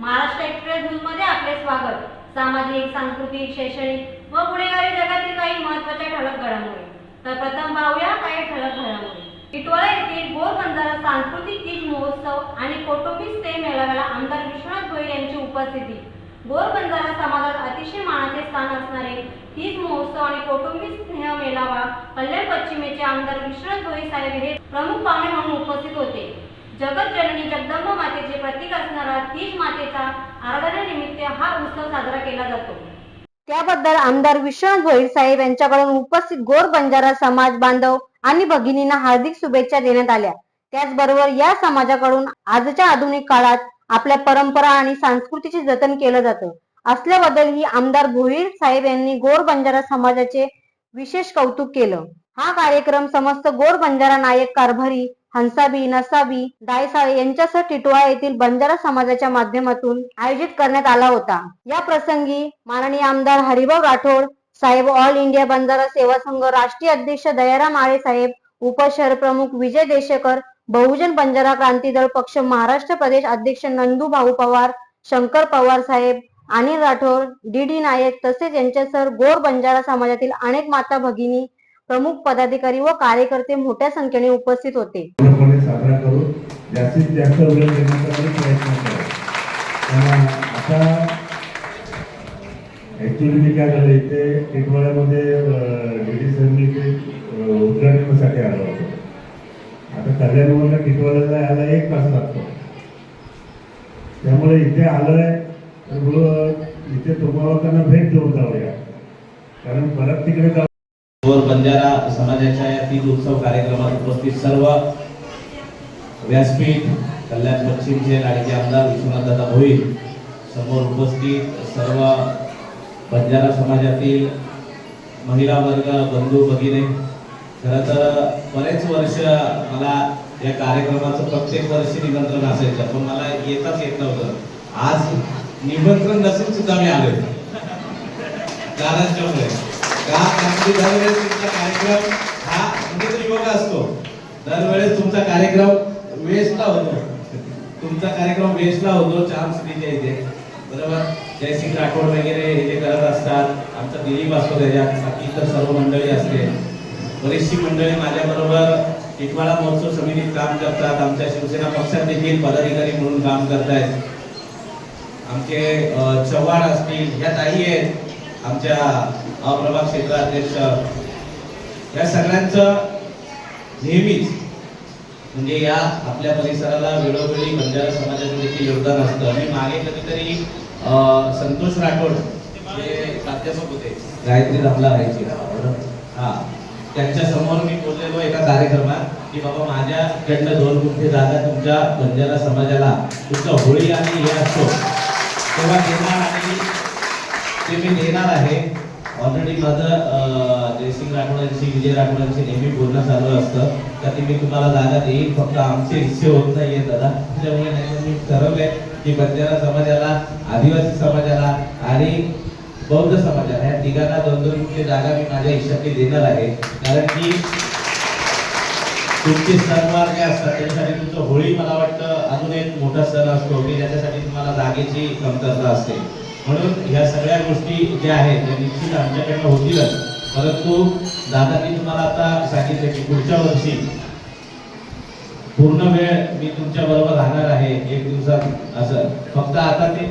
Maharashtra express न्यूजमध्ये आपले स्वागत. सामाजिक सांस्कृतिक शैक्षणिक व गुन्हेगारी जगातील काही महत्त्वाच्या ठळक घडामोडी. तर प्रथम पाहूया काही ठळक घडामोडी इटोळा येथील गोर बंजारा सांस्कृतिक तीज महोत्सव आणि कौटुंबिक स्टे मेळाव्याला आमदार विश्वनाथ भोईर यांची उपस्थिती. गोर बंजारा समाजात अतिशय मानाचे स्थान असणारे तीज महोत्सव आणि कौटुंबिक स्नेह मेळावा कल्याण पश्चिमेचे आमदार विश्वनाथ भोईर साहेब हे प्रमुख पाहुणे म्हणून उपस्थित होते. जगत जननी जगदंब मातेचे प्रतीक असणारा तीज मातेचा आराधनेनिमित्त हा उत्सव साजरा केला जातो. त्याबद्दल आमदार विश्वनाथ भोईर साहेब यांच्याकडून उपस्थित गोर बंजारा समाज बांधव आणि भगिनींना हार्दिक शुभेच्छा देण्यात आल्या. त्याचबरोबर या समाजाकडून आजच्या आधुनिक काळात आपल्या परंपरा आणि संस्कृतीचे जतन केलं जातं. असल्याबद्दल ही आमदार भोईर साहेब यांनी गोर बंजारा समाजाचे विशेष कौतुक केलं. हा कार्यक्रम समस्त गोर बंजारा नायक कारभारी हंसाबी नसाबी दायसाळे यांच्यासह टिटवा येथील बंजारा समाजाच्या माध्यमातून आयोजित करण्यात आला होता. या प्रसंगी माननीय आमदार हरिभाऊ राठोड साहेब ऑल इंडिया बंजारा सेवा संघ राष्ट्रीय अध्यक्ष दयाराम आळे साहेब उपशहर प्रमुख विजय देशेकर बहुजन बंजारा क्रांती दल पक्ष महाराष्ट्र प्रदेश अध्यक्ष नंदू भाऊ पवार शंकर पवार साहेब अनिल राठोड डी डी नायक तसेच यांच्यासह गोर बंजारा समाजातील अनेक माता भगिनी प्रमुख पदाधिकारी व कार्यकर्ते मोठ्या संख्येने उपस्थित होते. साजरा करून जास्तीत जास्त वेळ देण्याचा प्रयत्न आता ॲक्च्युली मी काय झालं इथे टिटवाळ्यामध्ये लेडीज इथे उद्घाटनासाठी आलो होतो. आता कल्याणवरला टिटवाळ्याला यायला एक तास लागतो. त्यामुळे इथे आलोय. तर इथे तुम्हाला त्यांना भेट देऊन जाऊया. कारण परत तिकडे जाऊ बंजारा समाजाच्या या तीन उत्सव कार्यक्रमात उपस्थित सर्व व्यासपीठ कल्याण पश्चिमचे लाडके आमदार विश्वनाथ दादा भोईर समोर उपस्थित सर्व बंजारा समाजातील महिला वर्ग बंधू भगिने. खरं तर बरेच वर्ष मला या कार्यक्रमाचं प्रत्येक वर्षी निमंत्रण असायचं पण मला येताच येत नव्हतं. आज निमंत्रण नसून सुद्धा मी आलोय. कारण दरवेळेस तुमचा कार्यक्रम हा म्हणजे तो योगा असतो. दरवेळेस तुमचा कार्यक्रम वेस्टला होतो. तुमचा कार्यक्रम वेस्टला होतो चान्स स्त्रीच्या इथे. बरोबर? जयसिंग राठोड वगैरे हे जे करत असतात. आमचा दिलीप असतो त्याच्यात. बाकी इतर सर्व मंडळी असते. बरीचशी मंडळी माझ्याबरोबर टिटवाळा महोत्सव समितीत काम करतात. आमच्या शिवसेना पक्षात देखील पदाधिकारी म्हणून काम करतायत. आमचे चव्हाण असतील ह्या ताई आहेत. आमच्या अप्रभाग क्षेत्राध्यक्ष या सगळ्यांचं नेहमीच म्हणजे या आपल्या परिसराला वेळोवेळी बंजारा समाजाचं देखील योगदान असतं. आणि मागे कधीतरी संतोष राठोड जे प्राध्यापक होते. गायत्री धामला राहायचे हा. त्यांच्यासमोर मी बोललेलो एका कार्यक्रमात की बाबा माझ्याकडनं दोन गुंठे जागा तुमच्या बंजारा समाजाला तुमचा होळी आणि हे असतो तेव्हा आणि ते मी देणार आहे. ऑलरेडी माझं जयसिंग राठोडांशी विजय राठोडांशी नेहमी बोलणं चालू असतं. तर ते मी तुम्हाला जागा देईन फक्त आमचे हिस्से होत नाहीये दादा. त्यामुळे नाही मी ठरवलंय की बंजारा समाजाला आदिवासी समाजाला आणि बौद्ध समाजाला ह्या तिघांना दोन दोन कुठे जागा मी माझ्या हिशाबी देणार आहे. कारण की तुमचे सणवार जे असतात. त्याच्यासाठी तुमचं होळी मला वाटतं अजून एक मोठा सण असतो. की ज्याच्यासाठी तुम्हाला जागेची कमतरता असते. म्हणून ह्या सगळ्या गोष्टी ज्या आहेत त्या निश्चित आमच्याकडनं होतीलच परंतु दादांनी तुम्हाला आता सांगितलं की पुढच्या वर्षी पूर्ण वेळ मी तुमच्या बरोबर राहणार आहे एक दिवसात असं. फक्त आता ते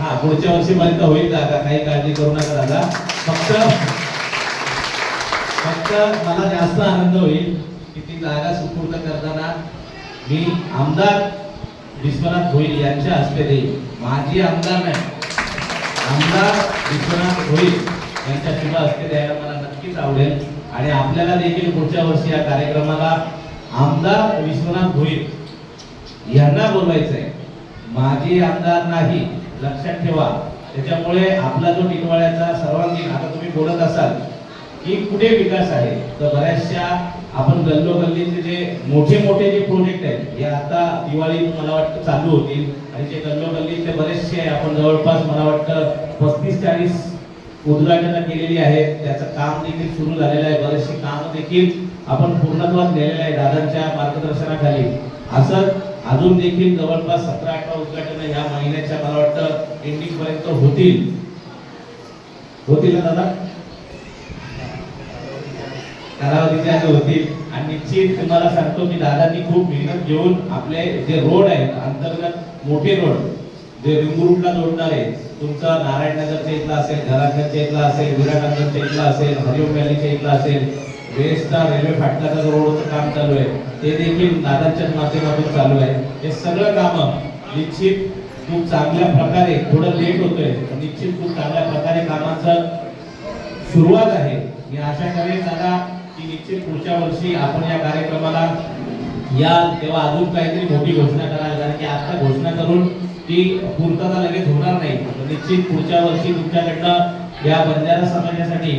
हा पुढच्या वर्षीपर्यंत होईल जागा काही काळजी करू नका दादा. फक्त फक्त मला जास्त आनंद होईल की ती जागा सुपूर्द करताना मी आमदार विश्वनाथ भोईर यांच्या हस्ते देईल. माझी आमदार नाही. आमदार विश्वनाथ भोईर यांच्या सुद्धा हस्ते द्यायला मला नक्कीच आवडेल. आणि आपल्याला देखील पुढच्या वर्षी या कार्यक्रमाला आमदार विश्वनाथ भोईर यांना बोलवायचं आहे माझी आमदार नाही लक्षात ठेवा. त्याच्यामुळे आपला जो टिटवाळ्याचा सर्वांगीण आता तुम्ही बोलत असाल की कुठे विकास आहे? तर बऱ्याचशा आपण गल्लोगल्लीचे जे मोठे मोठे जे प्रोजेक्ट आहेत हे आता दिवाळीत मला वाटतं चालू होतील. आणि जे गल्लोगल्लीतले बरेचसे आहे, आपण जवळपास मला वाटतं पस्तीस चाळीस उद्घाटनं केलेली आहेत त्याचं काम देखील सुरू झालेलं आहे. बरेचसे काम देखील आपण पूर्णत्वात नेलेलं आहे दादांच्या मार्गदर्शनाखाली. असं अजून देखील जवळपास सतरा अठरा उद्घाटनं या महिन्याच्या मला वाटतं एंडिंग पर्यंत होतील. होतील ना दादा? कालावधीचे असे होतील आणि निश्चित तुम्हाला सांगतो की दादांनी खूप मेहनत घेऊन आपले जे रोड आहेत अंतर्गत मोठे रोड जे रिंग रोडला जोडणारे तुमचा नारायणनगरच्या इथला असेल घराघरच्या इथला असेल विराटनगरच्या इथला असेल हरिओम व्हॅलीच्या इथला असेल वेस्टचा रेल्वे फाटकाचा जो रोडचं काम चालू आहे ते देखील दादांच्याच माध्यमातून चालू आहे. हे सगळं कामं निश्चित खूप चांगल्या प्रकारे थोडं लेट होतोय निश्चित खूप चांगल्या प्रकारे कामाचं सुरुवात आहे. मी आशा करेन दादा की निश्चित पुढच्या वर्षी आपण या कार्यक्रमाला या तेव्हा अजून काहीतरी मोठी घोषणा कराल कारण की आता घोषणा करून ती पूर्तता लगेच होणार नाही. निश्चित पुढच्या वर्षी तुमच्याकडनं या बंजारा समाजासाठी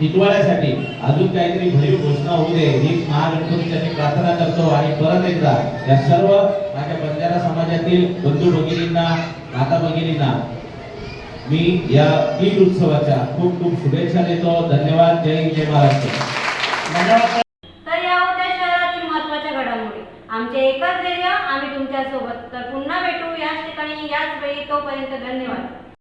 टिटवाळ्यासाठी अजून काहीतरी भरीव घोषणा होऊ दे. ही महागणपतीसाठी प्रार्थना करतो आणि परत एकदा या सर्व माझ्या बंजारा समाजातील बंधू भगिनींना माता भगिनींना मी या ईद उत्सवाच्या खूप खूप शुभेच्छा देतो. धन्यवाद. जय जय महाराष्ट्र तर या होत्या शहरातील महत्त्वाच्या घडामोडी आमचे एकच ध्येय आम्ही तुमच्यासोबत तर पुन्हा भेटू याच ठिकाणी याच वेळी तोपर्यंत धन्यवाद.